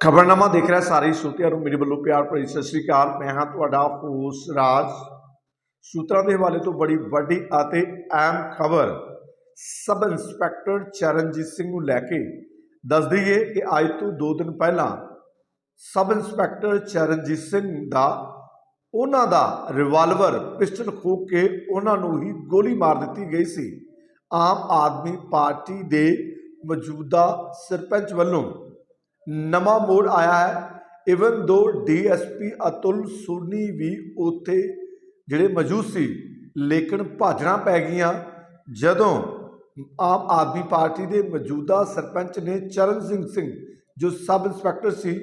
ਖਬਰਨਾਮਾ ਦੇਖ ਰਿਹਾ ਸਾਰੇ ਸਰੋਤਿਆਂ ਨੂੰ ਮੇਰੇ ਵੱਲੋਂ ਪਿਆਰ ਭਰੀ ਸਤਿ ਸ੍ਰੀ ਅਕਾਲ। ਮੈਂ ਹਾਂ ਤੁਹਾਡਾ ਹੋਸ ਰਾਜ। ਸੂਤਰਾਂ ਦੇ ਹਵਾਲੇ ਤੋਂ ਬੜੀ ਵੱਡੀ ਅਤੇ ਅਹਿਮ ਖਬਰ। ਸਬ ਇੰਸਪੈਕਟਰ ਚਰਨਜੀਤ ਸਿੰਘ ਨੂੰ ਲੈ ਕੇ ਦੱਸ ਦਈਏ ਕਿ ਅੱਜ ਤੋਂ 2 ਦਿਨ ਪਹਿਲਾਂ ਸਬ ਇੰਸਪੈਕਟਰ ਚਰਨਜੀਤ ਸਿੰਘ ਦਾ, ਉਹਨਾਂ ਦਾ ਰਿਵਾਲਵਰ ਪਿਸਟਲ ਖੋਹ ਕੇ ਉਹਨਾਂ ਨੂੰ ਹੀ ਗੋਲੀ ਮਾਰ ਦਿੱਤੀ ਗਈ ਸੀ। ਆਮ ਆਦਮੀ ਪਾਰਟੀ ਦੇ ਮੌਜੂਦਾ ਸਰਪੰਚ ਵੱਲੋਂ ਨਵਾਂ ਮੋੜ ਆਇਆ ਹੈ। ਇਵਨ ਦੋ ਡੀਐਸਪੀ ਅਤੁਲ ਸੋਨੀ ਵੀ ਉੱਥੇ ਜਿਹੜੇ ਮੌਜੂਦ ਸੀ, ਲੇਕਿਨ ਭਾਜਣਾ ਪੈ ਗਈਆਂ। ਜਦੋਂ ਆਮ ਆਦਮੀ ਪਾਰਟੀ ਦੇ ਮੌਜੂਦਾ ਸਰਪੰਚ ਨੇ ਚਰਨ ਸਿੰਘ ਸਿੰਘ, ਜੋ ਸਬ ਇੰਸਪੈਕਟਰ ਸੀ,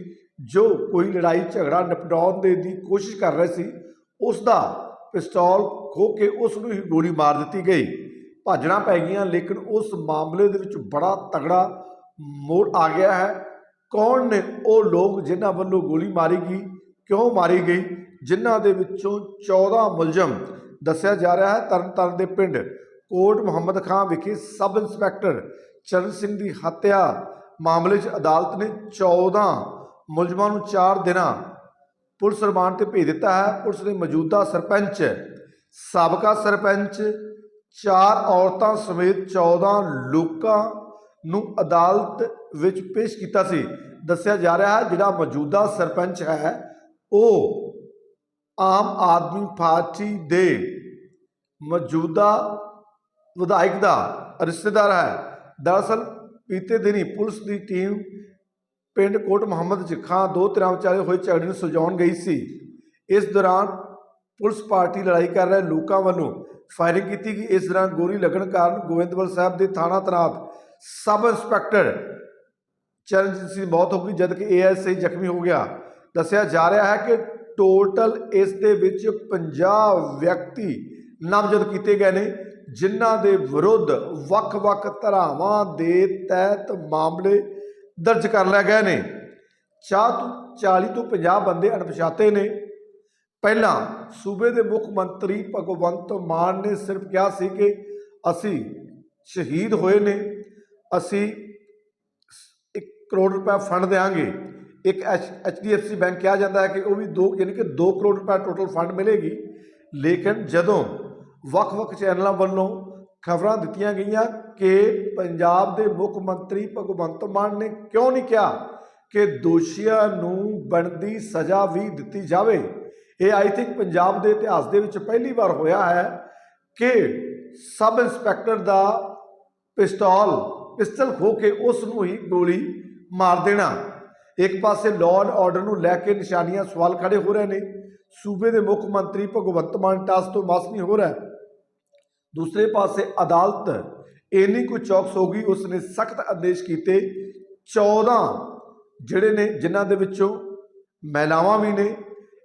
ਜੋ ਕੋਈ ਲੜਾਈ ਝਗੜਾ ਨਿਪਟਾਉਣ ਦੇ ਦੀ ਕੋਸ਼ਿਸ਼ ਕਰ ਰਹੇ ਸੀ ਉਸ ਦਾ ਪਿਸਤੌਲ ਖੋ ਕੇ ਉਸ ਨੂੰ ਹੀ ਗੋਲੀ ਮਾਰ ਦਿੱਤੀ ਗਈ। ਭਾਜਣਾ ਪੈ ਗਈਆਂ, ਲੇਕਿਨ ਉਸ ਮਾਮਲੇ ਦੇ ਵਿੱਚ ਬੜਾ ਤਗੜਾ ਮੋੜ ਆ ਗਿਆ ਹੈ। ਕੌਣ ਨੇ? ਉਹ ਲੋਕ ਜਿਨ੍ਹਾਂ ਵੱਲੋਂ ਗੋਲੀ ਮਾਰੀ ਗਈ। ਕਿਉਂ ਮਾਰੀ ਗਈ? ਜਿਨ੍ਹਾਂ ਦੇ ਵਿੱਚੋਂ 14 ਮੁਲਜ਼ਮ ਦੱਸਿਆ ਜਾ ਰਿਹਾ ਹੈ ਤਰਨਤਾਰਨ ਦੇ ਪਿੰਡ। ਕੋਟ ਮੁਹੰਮਦ ਖਾਂ ਵਿਖੇ ਸਬ ਇੰਸਪੈਕਟਰ ਚਰਨ ਸਿੰਘ ਦੀ ਹੱਤਿਆ ਮਾਮਲੇ 'ਚ ਅਦਾਲਤ ਨੇ 14 ਮੁਲਜ਼ਮਾਂ ਨੂੰ 4 ਦਿਨਾਂ ਪੁਲਿਸ ਰਿਮਾਂਡ ਤੇ ਭੇਜ ਦਿੱਤਾ ਹੈ। ਪੁਲਿਸ ਨੇ ਮੌਜੂਦਾ ਸਰਪੰਚ, ਸਾਬਕਾ ਸਰਪੰਚ, ਚਾਰ ਔਰਤਾਂ ਸਮੇਤ 14 ਲੋਕਾਂ ਨੂੰ ਅਦਾਲਤ ਵਿੱਚ ਪੇਸ਼ ਕੀਤਾ ਸੀ। ਦੱਸਿਆ ਜਾ ਰਿਹਾ ਹੈ, ਜਿਹੜਾ ਮੌਜੂਦਾ ਸਰਪੰਚ ਹੈ, ਉਹ ਆਮ ਆਦਮੀ ਪਾਰਟੀ ਦੇ ਮੌਜੂਦਾ ਵਿਧਾਇਕ ਦਾ ਰਿਸ਼ਤੇਦਾਰ ਹੈ। ਦਰਅਸਲ, ਬੀਤੇ ਦਿਨੀ ਪੁਲਿਸ ਦੀ ਟੀਮ ਪਿੰਡ ਕੋਟ ਮੁਹੰਮਦ ਜਿੱਖਾਂ ਦੋ ਧਿਰਾਂ ਵਿਚਾਲੇ ਹੋਏ ਝਗੜੇ ਨੂੰ ਸੁਲਝਾਉਣ ਗਈ ਸੀ। ਇਸ ਦੌਰਾਨ ਪੁਲਿਸ ਪਾਰਟੀ ਲੜਾਈ ਕਰ ਰਹੇ ਲੋਕਾਂ ਵੱਲੋਂ ਫਾਇਰਿੰਗ ਕੀਤੀ ਗਈ। ਇਸ ਦੌਰਾਨ ਗੋਲੀ ਲੱਗਣ ਕਾਰਨ ਗੋਬਿੰਦਵਲ ਸਾਹਿਬ ਦੇ ਥਾਣਾ ਤਨਾਤ ਸਬ ਇੰਸਪੈਕਟਰ ਚਰਨਜੀਤ ਸਿੰਘ ਮੌਤ ਹੋ ਗਈ ਜਦਕਿ ਏਐਸਆਈ ਜ਼ਖਮੀ ਹੋ ਗਿਆ ਦੱਸਿਆ ਜਾ ਰਿਹਾ ਹੈ ਕਿ ਟੋਟਲ ਇਸ ਦੇ ਵਿੱਚ 50 ਵਿਅਕਤੀ ਨਾਮਜ਼ਦ ਕੀਤੇ ਗਏ ਨੇ ਜਿਨ੍ਹਾਂ ਦੇ ਵਿਰੁੱਧ ਵੱਖ-ਵੱਖ ਧਾਰਾਵਾਂ ਦੇ ਤਹਿਤ ਮਾਮਲੇ ਦਰਜ ਕਰ ਲਏ ਗਏ ਨੇ ਚਾਹ ਤੋਂ 40 ਤੋਂ 50 ਬੰਦੇ ਅਣਪਛਾਤੇ ਨੇ ਪਹਿਲਾਂ ਸੂਬੇ ਦੇ ਮੁੱਖ ਮੰਤਰੀ ਭਗਵੰਤ ਮਾਨ ਨੇ ਸਿਰਫ ਕਿਹਾ ਸੀ ਕਿ ਅਸੀਂ ਸ਼ਹੀਦ ਹੋਏ ਨੇ ਅਸੀਂ 1 ਕਰੋੜ ਰੁਪਏ ਫੰਡ ਦੇਾਂਗੇ ਇੱਕ ਐਚਡੀਐਫਸੀ ਬੈਂਕ ਕਿਹਾ ਜਾਂਦਾ ਹੈ ਕਿ ਉਹ ਵੀ 2 ਯਾਨੀ ਕਿ 2 ਕਰੋੜ ਰੁਪਏ ਟੋਟਲ ਫੰਡ ਮਿਲੇਗੀ। ਲੇਕਿਨ ਜਦੋਂ ਵੱਖ-ਵੱਖ ਚੈਨਲਾਂ ਵੱਲੋਂ ਖਬਰਾਂ ਦਿੱਤੀਆਂ ਗਈਆਂ ਕਿ ਪੰਜਾਬ ਦੇ ਮੁੱਖ ਮੰਤਰੀ ਭਗਵੰਤ ਮਾਨ ਨੇ ਕਿਉਂ ਨਹੀਂ ਕਿਹਾ ਕਿ ਦੋਸ਼ੀਆਂ ਨੂੰ ਬਣਦੀ ਸਜ਼ਾ ਵੀ ਦਿੱਤੀ ਜਾਵੇ, ਇਹ ਆਈ ਥਿੰਕ ਪੰਜਾਬ ਦੇ ਇਤਿਹਾਸ ਦੇ ਵਿੱਚ ਪਹਿਲੀ ਵਾਰ ਹੋਇਆ ਹੈ ਕਿ ਸਬ ਇੰਸਪੈਕਟਰ ਦਾ ਪਿਸਤੌਲ ਪਿਸਤਲ ਖੋ ਕੇ ਉਸ ਨੂੰ ਹੀ ਗੋਲੀ ਮਾਰ ਦੇਣਾ। ਇੱਕ ਪਾਸੇ ਲਾਅ ਐਂਡ ਆਰਡਰ ਨੂੰ ਲੈ ਕੇ ਨਿਸ਼ਾਨੀਆਂ ਸਵਾਲ ਖੜੇ ਹੋ ਰਹੇ ਨੇ। ਸੂਬੇ ਦੇ ਮੁੱਖ ਮੰਤਰੀ ਭਗਵੰਤ ਮਾਨ ਟਾਸ ਤੋਂ ਮਸ ਨਹੀਂ ਹੋ ਰਿਹਾ। ਦੂਸਰੇ ਪਾਸੇ ਅਦਾਲਤ ਇੰਨੀ ਕੁ ਚੌਕਸ ਹੋ ਗਈ ਉਸ ਨੇ ਸਖਤ ਆਦੇਸ਼ ਕੀਤੇ। 14 ਜਿਹੜੇ ਨੇ, ਜਿਨ੍ਹਾਂ ਦੇ ਵਿੱਚੋਂ ਮਹਿਲਾਵਾਂ ਵੀ ਨੇ।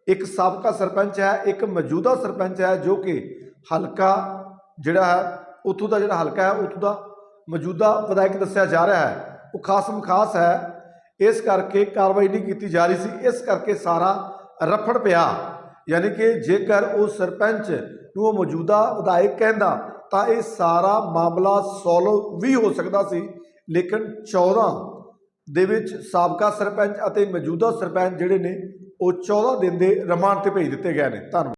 ਇੱਕ ਸਾਬਕਾ ਸਰਪੰਚ ਹੈ, ਇੱਕ ਮੌਜੂਦਾ ਸਰਪੰਚ ਹੈ ਜੋ ਕਿ ਹਲਕਾ ਜਿਹੜਾ ਹੈ, ਉੱਥੋਂ ਦਾ ਜਿਹੜਾ ਹਲਕਾ ਹੈ, ਉੱਥੋਂ ਦਾ ਮੌਜੂਦਾ ਵਿਧਾਇਕ ਦੱਸਿਆ ਜਾ ਰਿਹਾ ਹੈ, ਉਹ ਖਾਸਮ ਖਾਸ ਹੈ। ਇਸ ਕਰਕੇ ਕਾਰਵਾਈ ਨਹੀਂ ਕੀਤੀ ਜਾ ਰਹੀ ਸੀ। ਇਸ ਕਰਕੇ ਸਾਰਾ ਰਫੜ ਪਿਆ। ਯਾਨੀ ਕਿ ਜੇਕਰ ਉਹ ਸਰਪੰਚ ਨੂੰ ਉਹ ਮੌਜੂਦਾ ਵਿਧਾਇਕ ਕਹਿੰਦਾ, ਤਾਂ ਇਹ ਸਾਰਾ ਮਾਮਲਾ ਸੋਲਵ ਵੀ ਹੋ ਸਕਦਾ ਸੀ। ਲੇਕਿਨ 14 ਦੇ ਵਿੱਚ ਸਾਬਕਾ ਸਰਪੰਚ ਅਤੇ ਮੌਜੂਦਾ ਸਰਪੰਚ ਜਿਹੜੇ ਨੇ, ਉਹ 14 ਦਿਨ ਦੇ ਰਿਮਾਂਡ ਤੇ ਭੇਜ ਦਿੱਤੇ ਗਏ ਨੇ। ਧੰਨਵਾਦ।